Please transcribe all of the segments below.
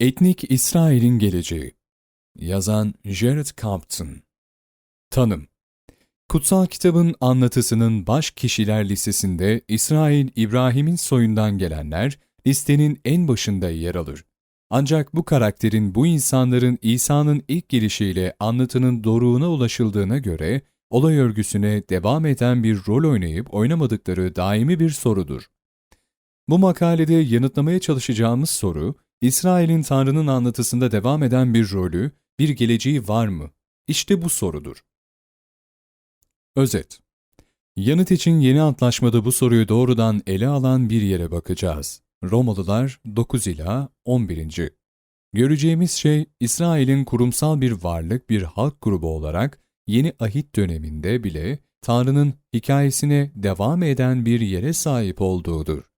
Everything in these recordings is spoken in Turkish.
Etnik İsrail'in Geleceği Yazan Jared Compton Tanım Kutsal kitabın anlatısının baş kişiler listesinde İsrail, İbrahim'in soyundan gelenler listenin en başında yer alır. Ancak bu karakterin bu insanların İsa'nın ilk gelişiyle anlatının doruğuna ulaşıldığına göre olay örgüsüne devam eden bir rol oynayıp oynamadıkları daimi bir sorudur. Bu makalede yanıtlamaya çalışacağımız soru, İsrail'in Tanrı'nın anlatısında devam eden bir rolü, bir geleceği var mı? İşte bu sorudur. Özet Yanıt için yeni antlaşmada bu soruyu doğrudan ele alan bir yere bakacağız. Romalılar 9 ila 11. Göreceğimiz şey, İsrail'in kurumsal bir varlık, bir halk grubu olarak yeni ahit döneminde bile Tanrı'nın hikayesine devam eden bir yere sahip olduğudur.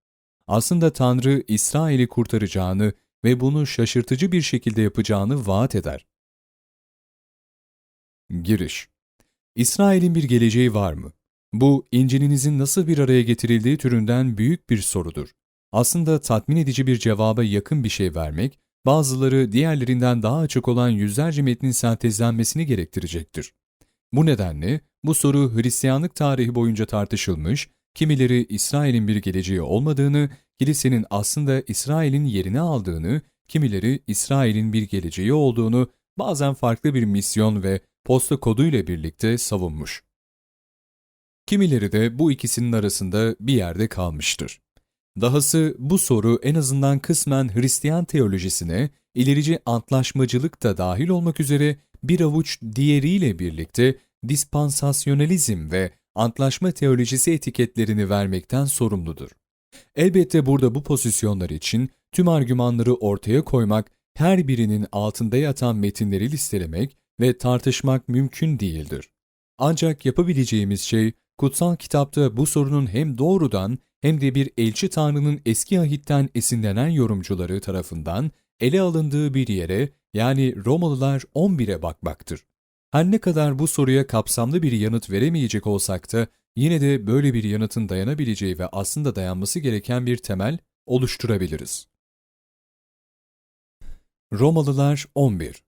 Aslında Tanrı İsrail'i kurtaracağını ve bunu şaşırtıcı bir şekilde yapacağını vaat eder. Giriş İsrail'in bir geleceği var mı? Bu, İncil'inizin nasıl bir araya getirildiği türünden büyük bir sorudur. Aslında tatmin edici bir cevaba yakın bir şey vermek, bazıları diğerlerinden daha açık olan yüzlerce metnin sentezlenmesini gerektirecektir. Bu nedenle bu soru Hristiyanlık tarihi boyunca tartışılmış, kimileri İsrail'in bir geleceği olmadığını, kilisenin aslında İsrail'in yerini aldığını, kimileri İsrail'in bir geleceği olduğunu, bazen farklı bir misyon ve posta koduyla birlikte savunmuş. Kimileri de bu ikisinin arasında bir yerde kalmıştır. Dahası bu soru en azından kısmen Hristiyan teolojisine, ilerici antlaşmacılık da dahil olmak üzere bir avuç diğeriyle birlikte dispansasyonalizm ve antlaşma teolojisi etiketlerini vermekten sorumludur. Elbette burada bu pozisyonlar için tüm argümanları ortaya koymak, her birinin altında yatan metinleri listelemek ve tartışmak mümkün değildir. Ancak yapabileceğimiz şey, kutsal kitapta bu sorunun hem doğrudan hem de bir elçi tanrının eski ahitten esinlenen yorumcuları tarafından ele alındığı bir yere yani Romalılar 11'e bakmaktır. Her ne kadar bu soruya kapsamlı bir yanıt veremeyecek olsak da yine de böyle bir yanıtın dayanabileceği ve aslında dayanması gereken bir temel oluşturabiliriz. Romalılar 11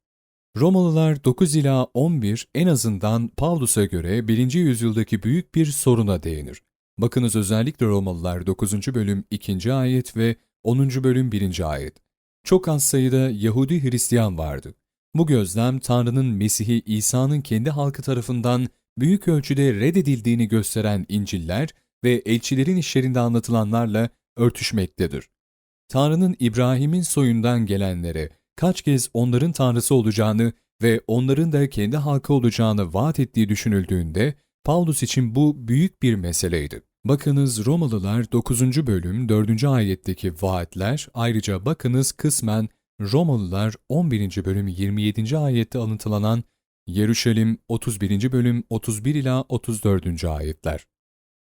Romalılar 9 ila 11 en azından Pavlus'a göre 1. yüzyıldaki büyük bir soruna değinir. Bakınız özellikle Romalılar 9. bölüm 2. ayet ve 10. bölüm 1. ayet. Çok az sayıda Yahudi Hristiyan vardı. Bu gözlem Tanrı'nın Mesih'i İsa'nın kendi halkı tarafından büyük ölçüde reddedildiğini gösteren İncil'ler ve elçilerin işlerinde anlatılanlarla örtüşmektedir. Tanrı'nın İbrahim'in soyundan gelenlere kaç kez onların Tanrısı olacağını ve onların da kendi halkı olacağını vaat ettiği düşünüldüğünde Paulus için bu büyük bir meseleydi. Bakınız Romalılar 9. bölüm 4. ayetteki vaatler, ayrıca bakınız kısmen Romalılar 11. bölüm 27. ayette alıntılanan Yeruşalim 31. bölüm 31 ila 34. ayetler.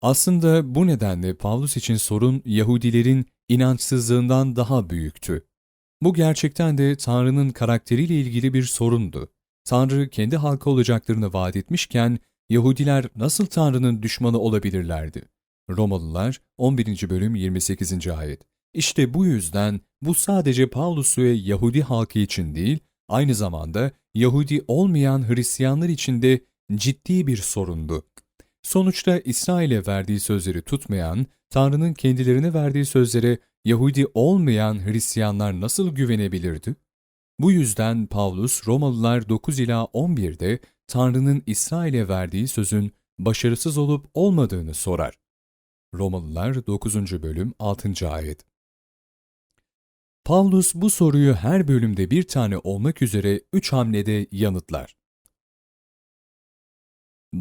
Aslında bu nedenle Pavlus için sorun Yahudilerin inançsızlığından daha büyüktü. Bu gerçekten de Tanrı'nın karakteriyle ilgili bir sorundu. Tanrı kendi halkı olacaklarını vaat etmişken Yahudiler nasıl Tanrı'nın düşmanı olabilirlerdi? Romalılar 11. bölüm 28. ayet. İşte bu yüzden bu sadece Paulus ve Yahudi halkı için değil, aynı zamanda Yahudi olmayan Hristiyanlar için de ciddi bir sorundu. Sonuçta İsrail'e verdiği sözleri tutmayan, Tanrı'nın kendilerine verdiği sözlere Yahudi olmayan Hristiyanlar nasıl güvenebilirdi? Bu yüzden Paulus Romalılar 9 ila 11'de Tanrı'nın İsrail'e verdiği sözün başarısız olup olmadığını sorar. Romalılar 9. bölüm 6. ayet. Paulus bu soruyu her bölümde bir tane olmak üzere üç hamlede yanıtlar.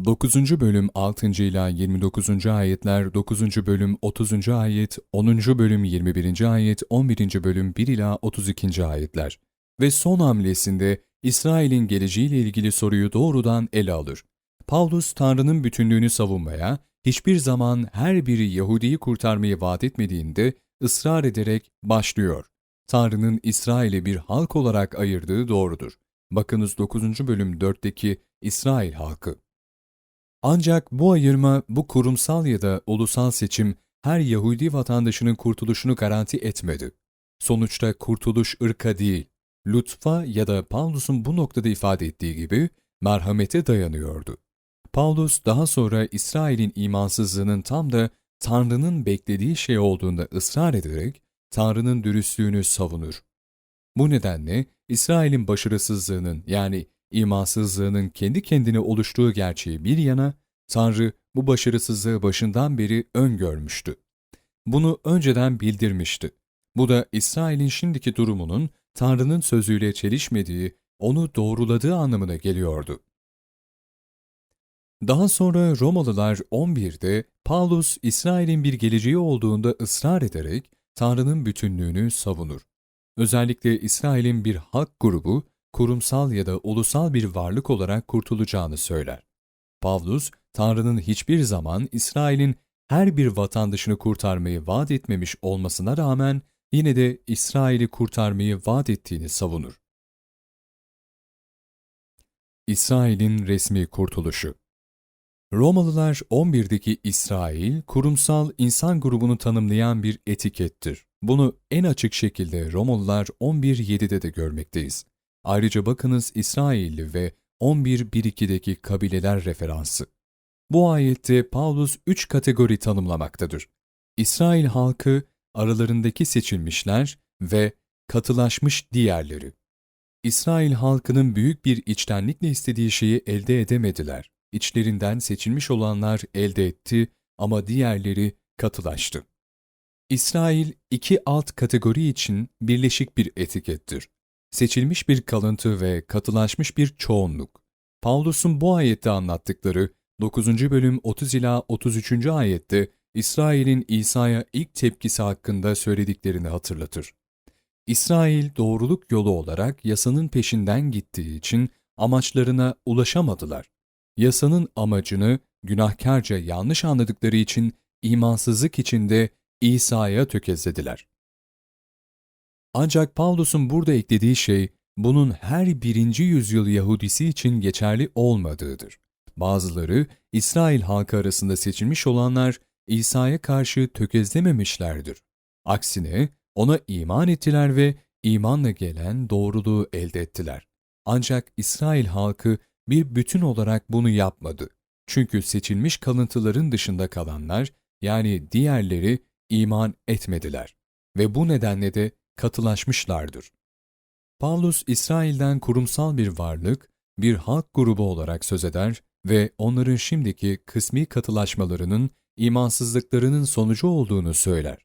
9. bölüm 6. ila 29. ayetler, 9. bölüm 30. ayet, 10. bölüm 21. ayet, 11. bölüm 1 ila 32. ayetler ve son hamlesinde İsrail'in geleceğiyle ilgili soruyu doğrudan ele alır. Paulus Tanrı'nın bütünlüğünü savunmaya, hiçbir zaman her biri Yahudi'yi kurtarmayı vaat etmediğinde ısrar ederek başlıyor. Tanrı'nın İsrail'i bir halk olarak ayırdığı doğrudur. Bakınız 9. bölüm 4'teki İsrail halkı. Ancak bu ayırma, bu kurumsal ya da ulusal seçim her Yahudi vatandaşının kurtuluşunu garanti etmedi. Sonuçta kurtuluş ırka değil, lütfa ya da Paulus'un bu noktada ifade ettiği gibi merhamete dayanıyordu. Paulus daha sonra İsrail'in imansızlığının tam da Tanrı'nın beklediği şey olduğunda ısrar ederek Tanrı'nın dürüstlüğünü savunur. Bu nedenle İsrail'in başarısızlığının yani imansızlığının kendi kendine oluştuğu gerçeği bir yana, Tanrı bu başarısızlığı başından beri öngörmüştü. Bunu önceden bildirmişti. Bu da İsrail'in şimdiki durumunun Tanrı'nın sözüyle çelişmediği, onu doğruladığı anlamına geliyordu. Daha sonra Romalılar 11'de Paulus İsrail'in bir geleceği olduğunda ısrar ederek Tanrı'nın bütünlüğünü savunur. Özellikle İsrail'in bir halk grubu, kurumsal ya da ulusal bir varlık olarak kurtulacağını söyler. Pavlus, Tanrı'nın hiçbir zaman İsrail'in her bir vatandaşını kurtarmayı vaat etmemiş olmasına rağmen yine de İsrail'i kurtarmayı vaat ettiğini savunur. İsrail'in resmi kurtuluşu Romalılar 11'deki İsrail, kurumsal insan grubunu tanımlayan bir etikettir. Bunu en açık şekilde Romalılar 11.7'de de görmekteyiz. Ayrıca bakınız İsrailli ve 11.1.2'deki kabileler referansı. Bu ayette Paulus üç kategori tanımlamaktadır. İsrail halkı, aralarındaki seçilmişler ve katılaşmış diğerleri. İsrail halkının büyük bir içtenlikle istediği şeyi elde edemediler. İçlerinden seçilmiş olanlar elde etti ama diğerleri katılaştı. İsrail iki alt kategori için birleşik bir etikettir. Seçilmiş bir kalıntı ve katılaşmış bir çoğunluk. Paulus'un bu ayette anlattıkları 9. bölüm 30 ila 33. ayette İsrail'in İsa'ya ilk tepkisi hakkında söylediklerini hatırlatır. İsrail doğruluk yolu olarak yasanın peşinden gittiği için amaçlarına ulaşamadılar. Yasanın amacını günahkarca yanlış anladıkları için imansızlık içinde İsa'ya tökezlediler. Ancak Pavlus'un burada eklediği şey, bunun her birinci yüzyıl Yahudisi için geçerli olmadığıdır. Bazıları, İsrail halkı arasında seçilmiş olanlar, İsa'ya karşı tökezlememişlerdir. Aksine ona iman ettiler ve imanla gelen doğruluğu elde ettiler. Ancak İsrail halkı bir bütün olarak bunu yapmadı. Çünkü seçilmiş kalıntıların dışında kalanlar, yani diğerleri iman etmediler ve bu nedenle de katılaşmışlardır. Paulus, İsrail'den kurumsal bir varlık, bir halk grubu olarak söz eder ve onların şimdiki kısmi katılaşmalarının imansızlıklarının sonucu olduğunu söyler.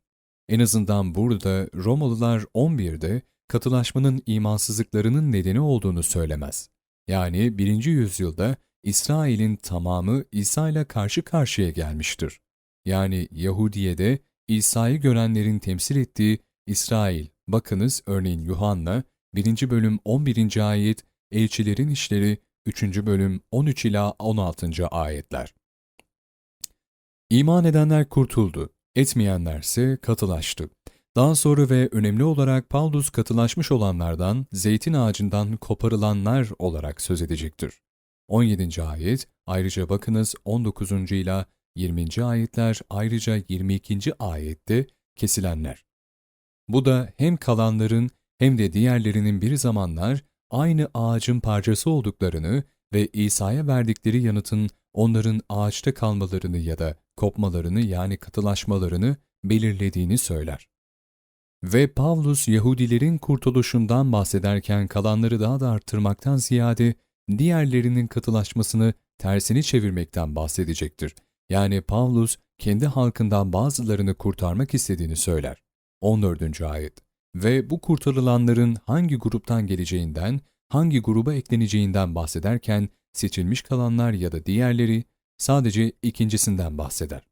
En azından burada Romalılar 11'de katılaşmanın imansızlıklarının nedeni olduğunu söylemez. Yani 1. yüzyılda İsrail'in tamamı İsa ile karşı karşıya gelmiştir. Yani Yahudiye'de İsa'yı görenlerin temsil ettiği İsrail, bakınız örneğin Yuhanna 1. bölüm 11. ayet, Elçilerin İşleri 3. bölüm 13 ila 16. ayetler. İman edenler kurtuldu, etmeyenlerse katılaştı. Daha sonra ve önemli olarak Paulus katılaşmış olanlardan, zeytin ağacından koparılanlar olarak söz edecektir. 17. ayet, ayrıca bakınız 19. ila 20. ayetler ayrıca 22. ayette kesilenler. Bu da hem kalanların hem de diğerlerinin bir zamanlar aynı ağacın parçası olduklarını ve İsa'ya verdikleri yanıtın onların ağaçta kalmalarını ya da kopmalarını yani katılaşmalarını belirlediğini söyler. Ve Pavlus Yahudilerin kurtuluşundan bahsederken kalanları daha da arttırmaktan ziyade diğerlerinin katılaşmasını tersini çevirmekten bahsedecektir. Yani Pavlus kendi halkından bazılarını kurtarmak istediğini söyler. 14. ayet Ve bu kurtarılanların hangi gruptan geleceğinden, hangi gruba ekleneceğinden bahsederken seçilmiş kalanlar ya da diğerleri sadece ikincisinden bahseder.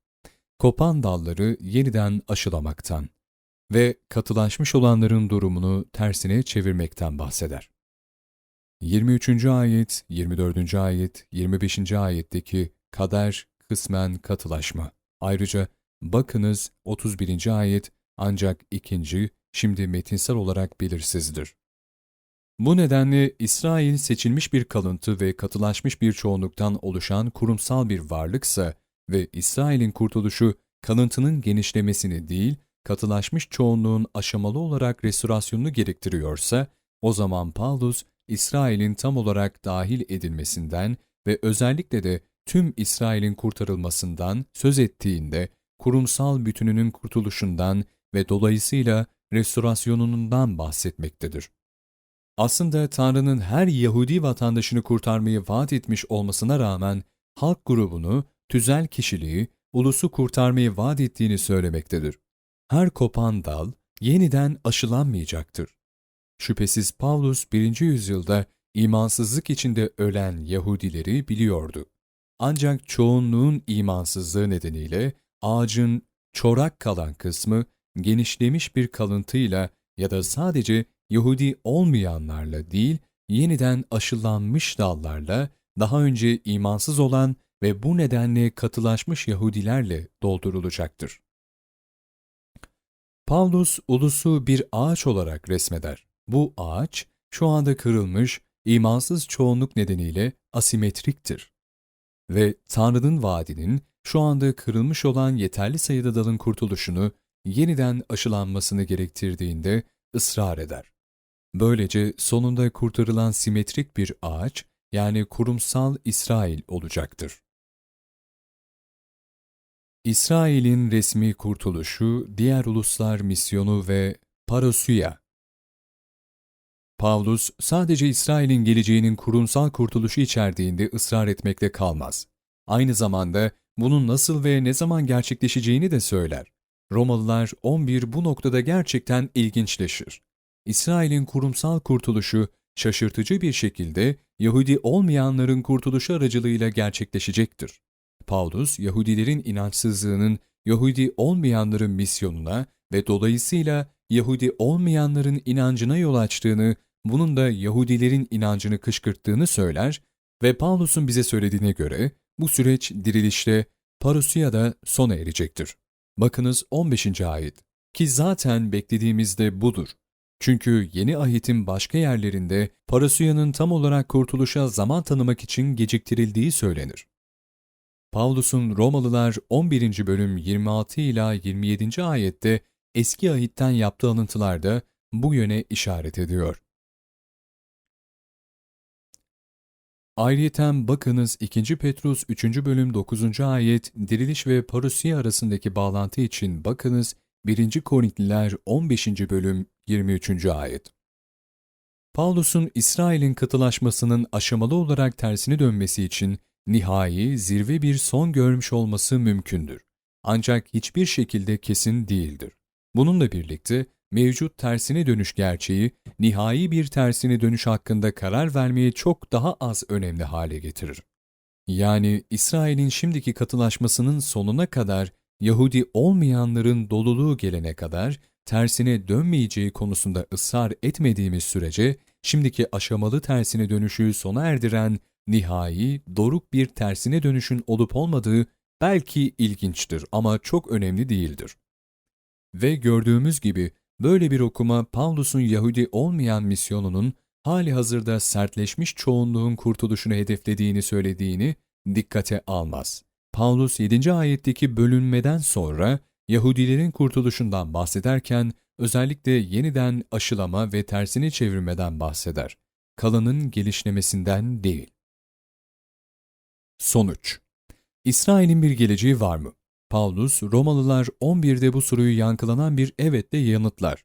Kopan dalları yeniden aşılamaktan ve katılaşmış olanların durumunu tersine çevirmekten bahseder. 23. ayet, 24. ayet, 25. ayetteki kader kısmen katılaşma. Ayrıca bakınız 31. ayet ancak ikinci, şimdi metinsel olarak belirsizdir. Bu nedenle İsrail seçilmiş bir kalıntı ve katılaşmış bir çoğunluktan oluşan kurumsal bir varlıksa ve İsrail'in kurtuluşu kalıntının genişlemesini değil, katılaşmış çoğunluğun aşamalı olarak restorasyonunu gerektiriyorsa, o zaman Paulus, İsrail'in tam olarak dahil edilmesinden ve özellikle de tüm İsrail'in kurtarılmasından söz ettiğinde, kurumsal bütününün kurtuluşundan ve dolayısıyla restorasyonundan bahsetmektedir. Aslında Tanrı'nın her Yahudi vatandaşını kurtarmayı vaat etmiş olmasına rağmen halk grubunu, tüzel kişiliği, ulusu kurtarmayı vaat ettiğini söylemektedir. Her kopan dal yeniden aşılanmayacaktır. Şüphesiz Pavlus 1. yüzyılda imansızlık içinde ölen Yahudileri biliyordu. Ancak çoğunluğun imansızlığı nedeniyle ağacın çorak kalan kısmı genişlemiş bir kalıntıyla ya da sadece Yahudi olmayanlarla değil, yeniden aşılanmış dallarla daha önce imansız olan ve bu nedenle katılaşmış Yahudilerle doldurulacaktır. Pavlus ulusu bir ağaç olarak resmeder. Bu ağaç şu anda kırılmış, imansız çoğunluk nedeniyle asimetriktir. Ve Tanrı'nın vaadinin şu anda kırılmış olan yeterli sayıda dalın kurtuluşunu yeniden aşılanmasını gerektirdiğinde ısrar eder. Böylece sonunda kurtarılan simetrik bir ağaç, yani kurumsal İsrail olacaktır. İsrail'in resmi kurtuluşu, diğer uluslar misyonu ve parosüya. Pavlus, sadece İsrail'in geleceğinin kurumsal kurtuluşu içerdiğinde ısrar etmekle kalmaz. Aynı zamanda bunun nasıl ve ne zaman gerçekleşeceğini de söyler. Romalılar 11 bu noktada gerçekten ilginçleşir. İsrail'in kurumsal kurtuluşu şaşırtıcı bir şekilde Yahudi olmayanların kurtuluşu aracılığıyla gerçekleşecektir. Paulus, Yahudilerin inançsızlığının Yahudi olmayanların misyonuna ve dolayısıyla Yahudi olmayanların inancına yol açtığını, bunun da Yahudilerin inancını kışkırttığını söyler ve Paulus'un bize söylediğine göre bu süreç dirilişle parusiyada sona erecektir. Bakınız 15. ayet. Ki zaten beklediğimizde budur. Çünkü yeni ahitin başka yerlerinde parasuya'nın tam olarak kurtuluşa zaman tanımak için geciktirildiği söylenir. Pavlus'un Romalılar 11. bölüm 26 ila 27. ayette eski ahitten yaptığı alıntılar da bu yöne işaret ediyor. Ayrıyeten bakınız 2. Petrus 3. bölüm 9. ayet diriliş ve parusiye arasındaki bağlantı için bakınız 1. Korintiler 15. bölüm 23. ayet. Paulus'un İsrail'in katılaşmasının aşamalı olarak tersine dönmesi için nihai, zirve bir son görmüş olması mümkündür. Ancak hiçbir şekilde kesin değildir. Bununla birlikte mevcut tersine dönüş gerçeği, nihai bir tersine dönüş hakkında karar vermeye çok daha az önemli hale getirir. Yani İsrail'in şimdiki katılaşmasının sonuna kadar Yahudi olmayanların doluluğu gelene kadar tersine dönmeyeceği konusunda ısrar etmediğimiz sürece şimdiki aşamalı tersine dönüşü sona erdiren nihai, doruk bir tersine dönüşün olup olmadığı belki ilginçtir ama çok önemli değildir. Ve gördüğümüz gibi böyle bir okuma Pavlus'un Yahudi olmayan misyonunun hali hazırda sertleşmiş çoğunluğun kurtuluşunu hedeflediğini söylediğini dikkate almaz. Paulus 7. ayetteki bölünmeden sonra Yahudilerin kurtuluşundan bahsederken özellikle yeniden aşılama ve tersini çevirmeden bahseder. Kalanın gelişlemesinden değil. Sonuç İsrail'in bir geleceği var mı? Paulus, Romalılar 11'de bu soruyu yankılanan bir evetle yanıtlar.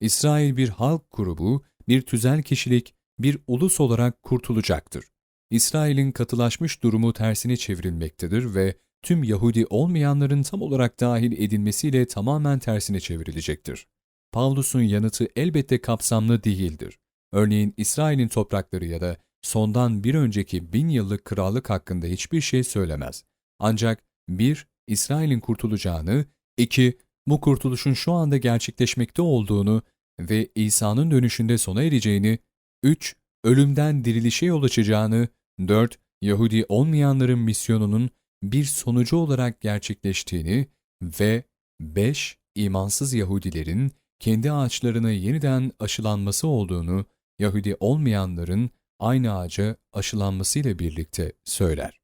İsrail bir halk grubu, bir tüzel kişilik, bir ulus olarak kurtulacaktır. İsrail'in katılaşmış durumu tersine çevrilmektedir ve tüm Yahudi olmayanların tam olarak dahil edilmesiyle tamamen tersine çevrilecektir. Pavlus'un yanıtı elbette kapsamlı değildir. Örneğin İsrail'in toprakları ya da sondan bir önceki bin yıllık krallık hakkında hiçbir şey söylemez. Ancak bir, İsrail'in kurtulacağını, iki, bu kurtuluşun şu anda gerçekleşmekte olduğunu ve İsa'nın dönüşünde sona ereceğini, üç, ölümden dirilişe yol açacağını, dört, Yahudi olmayanların misyonunun bir sonucu olarak gerçekleştiğini ve 5. imansız Yahudilerin kendi ağaçlarına yeniden aşılanması olduğunu Yahudi olmayanların aynı ağaca aşılanmasıyla birlikte söyler.